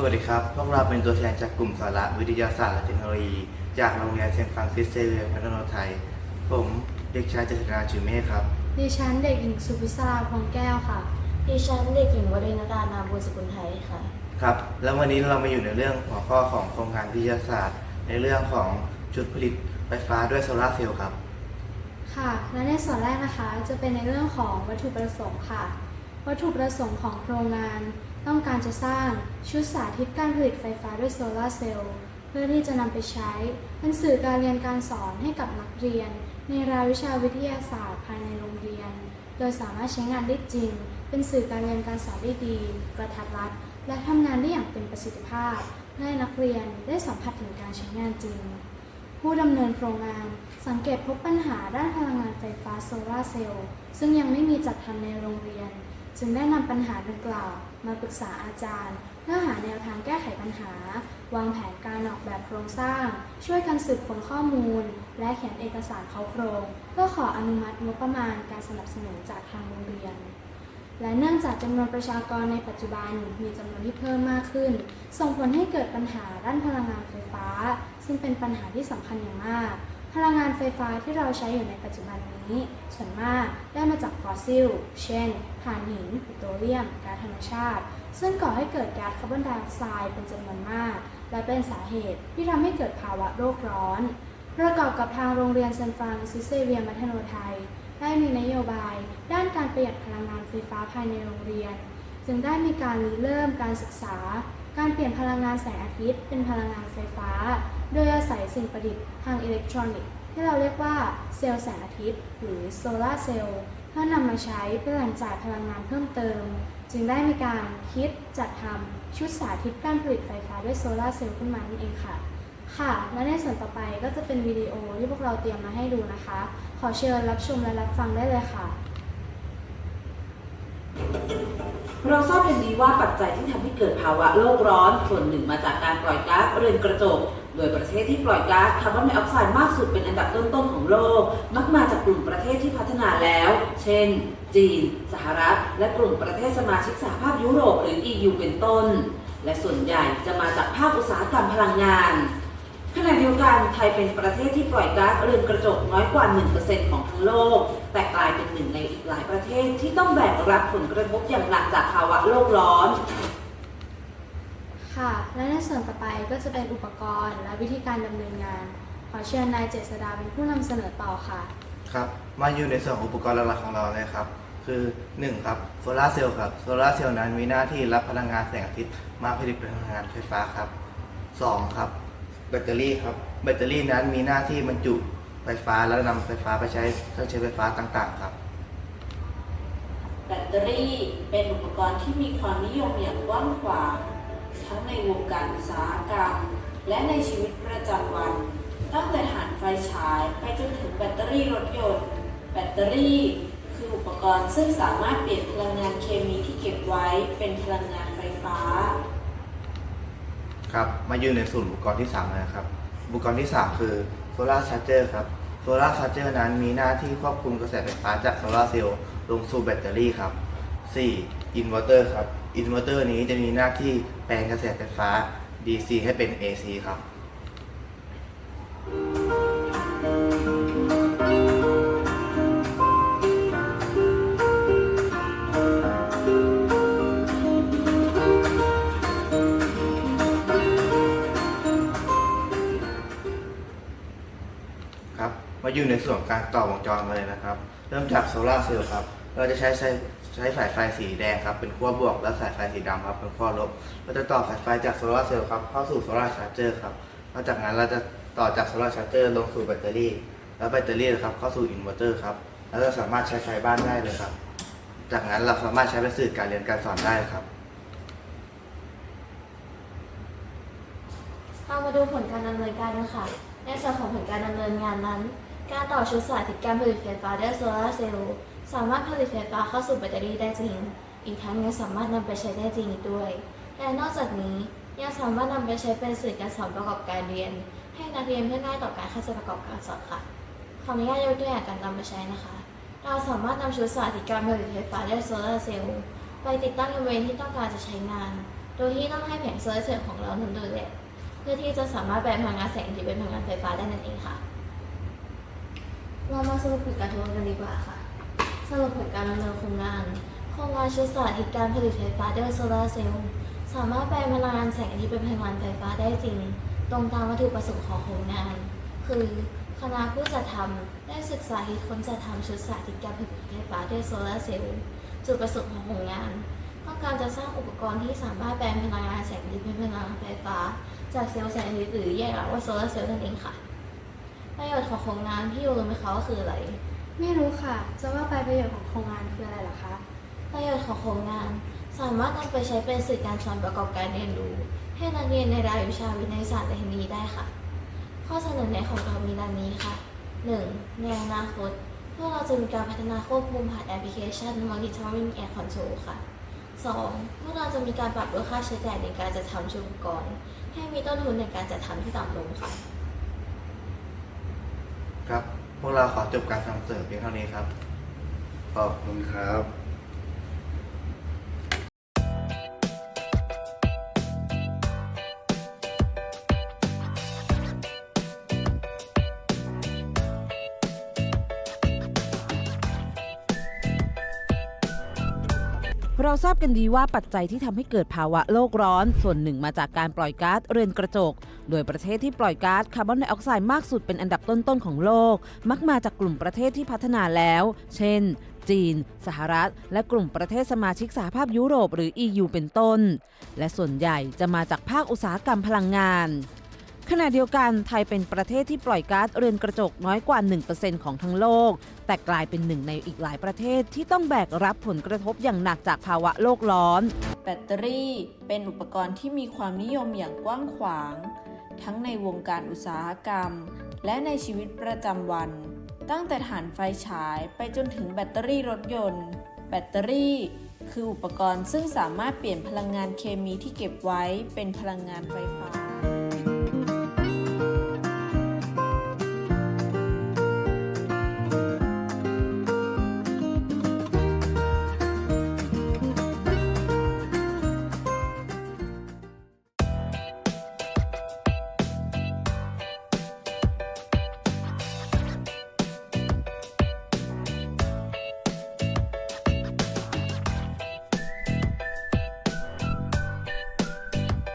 สวัสดีครับ พวกเราเป็นตัวแทนจากกลุ่มสาระวิทยาศาสตร์และเทคโนโลยี จากโรงเรียนเซนต์ฟรานซิสเซเวียร์พัฒนาไทย ผมเด็กชายเจษฎาชื่อเมฆครับ ดิฉันเด็กหญิงสุพิศราพงแก้วค่ะ ดิฉันเด็กหญิงวรินดานามบุญสกุลไทยค่ะ ครับ แล้ววันนี้เรามาอยู่ในเรื่องหัวข้อของโครงการวิทยาศาสตร์ ในเรื่องของจุดผลิตไฟฟ้าด้วยโซลาร์เซลล์ครับ ค่ะ และในส่วนแรกนะคะจะเป็นในเรื่องของวัตถุประสงค์ค่ะ วัตถุประสงค์ของโครงงาน ต้องการจะสร้างชุดสาธิตการผลิตไฟฟ้าด้วยโซลาร์เซลล์เพื่อที่จะนำไปใช้เป็นสื่อการเรียนการสอนให้กับนักเรียน ในรายวิชาวิทยาศาสตร์ภายในโรงเรียน โดยสามารถใช้งานได้จริง เป็นสื่อการเรียนการสอนได้ดี กระทัดรัด และทำงานได้อย่างเป็นประสิทธิภาพให้นักเรียนได้สัมผัสถึงการใช้งานจริง ผู้ดำเนินโครงงานสังเกตพบปัญหาด้านพลังงานไฟฟ้าโซลาร์เซลล์ซึ่งยังไม่มีจัดทำในโรงเรียน จึงได้นำปัญหาดังกล่าวมาปรึกษาอาจารย์ เพื่อหาแนวทางแก้ไขปัญหา วางแผนการออกแบบโครงสร้าง ช่วยกันสืบค้นข้อมูล และเขียนเอกสารเขาโครง เพื่อขออนุมัติงบประมาณการสนับสนุนจากทางโรงเรียน และเนื่องจากจำนวนประชากรในปัจจุบันมีจำนวนที่เพิ่มมากขึ้น ส่งผลให้เกิดปัญหาด้านพลังงานไฟฟ้า ซึ่งเป็นปัญหาที่สำคัญอย่างมาก ลังงานไฟฟ้าที่เราใช้อยู่ในปัจจุบันนี้ ส่วนมากได้มาจากฟอสซิล เช่นถ่านหินปิโตรเลียมก๊าซธรรมชาติ ซึ่งก่อให้เกิดก๊าซคาร์บอนไดออกไซด์เป็นจำนวนมาก และเป็นสาเหตุที่ทำให้เกิดภาวะโลกร้อน ประกอบกับทางโรงเรียนเซนฟรานซิสเซเวียร์มัธโนไทย ได้มีนโยบาย ด้านการประหยัดพลังงานไฟฟ้าภายในโรงเรียน จึงได้มีการริเริ่มการศึกษา การเปลี่ยนพลังงานแสงอาทิตย์เป็นพลังงานไฟฟ้า โดยอาศัยสิ่งประดิษฐ์ทางอิเล็กทรอนิกส์ที่เราเรียกว่าเซลล์แสงอาทิตย์ หรือโซลาร์เซลล์เพื่อนำมาใช้เพื่อแหล่งจ่ายพลังงานเพิ่มเติม จึงได้มีการคิดจัดทำชุดสาธิตการผลิตไฟฟ้าด้วยโซลาร์เซลล์ขึ้นมานั่นเองค่ะ ค่ะ และในส่วนต่อไปก็จะเป็นวิดีโอที่พวกเราเตรียมมาให้ดูนะคะ ขอเชิญรับชมและรับฟังได้เลยค่ะ เราทราบกันดีว่าปัจจัยที่ทำให้เกิดภาวะโลกร้อน ส่วนหนึ่งมาจากการปล่อยก๊าซเรือนกระจก โดยประเทศที่ปล่อยก๊าซคาร์บอนไดออกไซด์มากสุดเป็นอันดับต้นๆของโลก มักมาจากกลุ่มประเทศที่พัฒนาแล้ว เช่น จีน สหรัฐ และกลุ่มประเทศสมาชิกสหภาพยุโรปหรือ EU เป็นต้น และส่วนใหญ่จะมาจากภาคอุตสาหกรรมพลังงาน ขณะเดียวกันไทยเป็นประเทศที่ปล่อยก๊าซเรือนกระจกน้อยกว่า 1%ของทั้งโลก แต่กลายเป็นหนึ่งในอีกหลายประเทศที่ต้องแบกรับผลกระทบอย่างหนักจากภาวะโลกร้อน ค่ะ และในส่วนต่อไปก็จะเป็นอุปกรณ์และวิธีการดำเนินงาน ขอเชิญนายเจษดาเป็นผู้นำเสนอต่อค่ะ ครับมาอยู่ในส่วนของอุปกรณ์หลักๆของเราเลยครับ คือ 1 ครับโซลาร์เซลล์ครับโซลาร์เซลล์นั้นมีหน้าที่รับพลังงานแสงอาทิตย์มาผลิตพลังงานไฟฟ้าครับ 2 ครับ แบตเตอรี่ครับ แบตเตอรี่นั้นมีหน้าที่บรรจุไฟฟ้าแล้วนำไฟฟ้าไปใช้เครื่องใช้ไฟฟ้าต่างๆ ครับ แบตเตอรี่เป็นอุปกรณ์ที่มีความนิยมอย่างกว้างขวางทั้งในวงการอุตสาหกรรม และในชีวิตประจำวันตั้งแต่ถ่านไฟฉายไปจนถึงแบตเตอรี่รถยนต์ แบตเตอรี่คืออุปกรณ์ซึ่งสามารถเปลี่ยนพลังงานเคมีที่เก็บไว้เป็นพลังงานไฟฟ้า ครับมาอยู่ในส่วนอุปกรณ์ที่3นะครับอุปกรณ์ที่ 3 คือโซลาร์ชาร์เจอร์ครับโซลาร์ชาร์เจอร์นั้นมีหน้าที่ควบคุมกระแสไฟฟ้าจากโซลาร์เซลล์ลงสู่แบตเตอรี่ครับ 4. อินเวอร์เตอร์ครับอินเวอร์เตอร์นี้จะมีหน้าที่แปลงกระแสไฟฟ้า DC ให้เป็น AC ครับ มาอยู่ในส่วนการต่อวงจรกันเลยนะครับ เริ่มจากโซลาร์เซลล์ครับ เราจะใช้ใช้ใช้สายไฟสีแดงครับ เป็นขั้วบวก และสายไฟสีดำครับ เป็นขั้วลบ เราจะต่อสายไฟจากโซลาร์เซลล์ครับเข้าสู่โซลาร์ชาร์เจอร์ครับหลังจากนั้นเราจะต่อจากโซลาร์ชาร์เจอร์ลงสู่แบตเตอรี่ แล้วแบตเตอรี่นะครับเข้าสู่อินเวอร์เตอร์ครับ แล้วเราสามารถใช้ไฟบ้านได้เลยครับ จากนั้นเราสามารถใช้เป็นสื่อการเรียนการสอนได้ครับเรามาดูผลการดำเนินการกันค่ะ ในส่วนของผลการดำเนินงานนั้น การต่อชุดสาธิตการผลิตไฟฟ้าด้วยโซลาร์เซลล์สามารถผลิตไฟฟ้าเข้าสู่แบตเตอรี่ได้จริง อีกทั้งยังสามารถนำไปใช้ได้จริงอีกด้วย และนอกจากนี้ยังสามารถนำไปใช้เป็นสื่อการสอนประกอบการเรียน ให้นักเรียนเพื่อง่ายต่อการเข้าใจประกอบการสอนค่ะ ขออนุญาตยกตัวอย่างการนำไปใช้นะคะ เราสามารถนำชุดสาธิตการผลิตไฟฟ้าด้วยโซลาร์เซลล์ไปติดตั้งในบริเวณที่ต้องการจะใช้งาน โดยที่ต้องให้แผงโซลาร์เซลล์ของเรานั้นดยแลเพื่อที่จะสามารถแปลงพลังงานแสงอาทิตย์เป็นพลังงานไฟฟ้าได้นั่นเองค่ะ เรามาสรุปผลการทดลองกันดีกว่าค่ะ สรุปผลการดำเนินโครงงานโครงงานชุดสาธิตการผลิตไฟฟ้าด้วยโซลาร์เซลล์สามารถแปลงพลังงานแสงอาทิตย์เป็นพลังงานไฟฟ้าได้จริง ตรงตามวัตถุประสงค์ของโครงงาน คือคณะผู้จัดทำได้ศึกษาคิดค้นจัดทำชุดสาธิตการผลิตไฟฟ้าด้วยโซลาร์เซลล์จุดประสงค์ของโครงงานต้องการจะสร้างอุปกรณ์ที่สามารถแปลงพลังงานแสงอาทิตย์เป็นพลังงานไฟฟ้า จากเซลล์แสงอาทิตย์หรือแยกออกว่าโซลาร์เซลล์นั่นเองค่ะ ประโยชน์ของโครงงานพี่ยูรู้ไหมคะว่าคืออะไร ไม่รู้ค่ะ จะว่าไปประโยชน์ของโครงงานคืออะไรเหรอคะ ประโยชน์ของโครงงาน สามารถนำไปใช้เป็นสื่อการสอนประกอบการเรียนรู้ ให้นักเรียนในรายวิชาวิทยาศาสตร์และเทคโนโลยีได้ค่ะ ข้อเสนอแนะของเรามีดังนี้ค่ะ 1. ในอนาคตพวกเราจะมีการพัฒนาควบคุมผ่านแอปพลิเคชัน Monitoring and Control ค่ะ 2. พวกเราจะมีการปรับลดค่าใช้จ่ายในการจัดทำชุดอุปกรณ์ให้มีต้นทุนในการจัดทำที่ต่ำลงค่ะ ครับ พวกเราขอจบการทำเสริมเพียงเท่านี้ครับ ขอบคุณครับ เราทราบกันดีว่าปัจจัยที่ทำให้เกิดภาวะโลกร้อน ส่วนหนึ่งมาจากการปล่อยก๊าซเรือนกระจก โดยประเทศที่ปล่อยก๊าซคาร์บอนไดออกไซด์มากสุดเป็นอันดับต้นๆของโลก มักมาจากกลุ่มประเทศที่พัฒนาแล้ว เช่น จีน สหรัฐ และกลุ่มประเทศสมาชิกสหภาพยุโรปหรือ EU เป็นต้น และส่วนใหญ่จะมาจากภาคอุตสาหกรรมพลังงานขณะเดียวกันไทยเป็นประเทศที่ปล่อยก๊าซเรือนกระจกน้อยกว่า 1%ของทั้งโลก แต่กลายเป็นหนึ่งในอีกหลายประเทศที่ต้องแบกรับผลกระทบอย่างหนักจากภาวะโลกร้อน แบตเตอรี่เป็นอุปกรณ์ที่มีความนิยมอย่างกว้างขวาง ทั้งในวงการอุตสาหกรรม และในชีวิตประจำวัน ตั้งแต่ถ่านไฟฉายไปจนถึงแบตเตอรี่รถยนต์ แบตเตอรี่คืออุปกรณ์ซึ่งสามารถเปลี่ยนพลังงานเคมีที่เก็บไว้เป็นพลังงานไฟฟ้า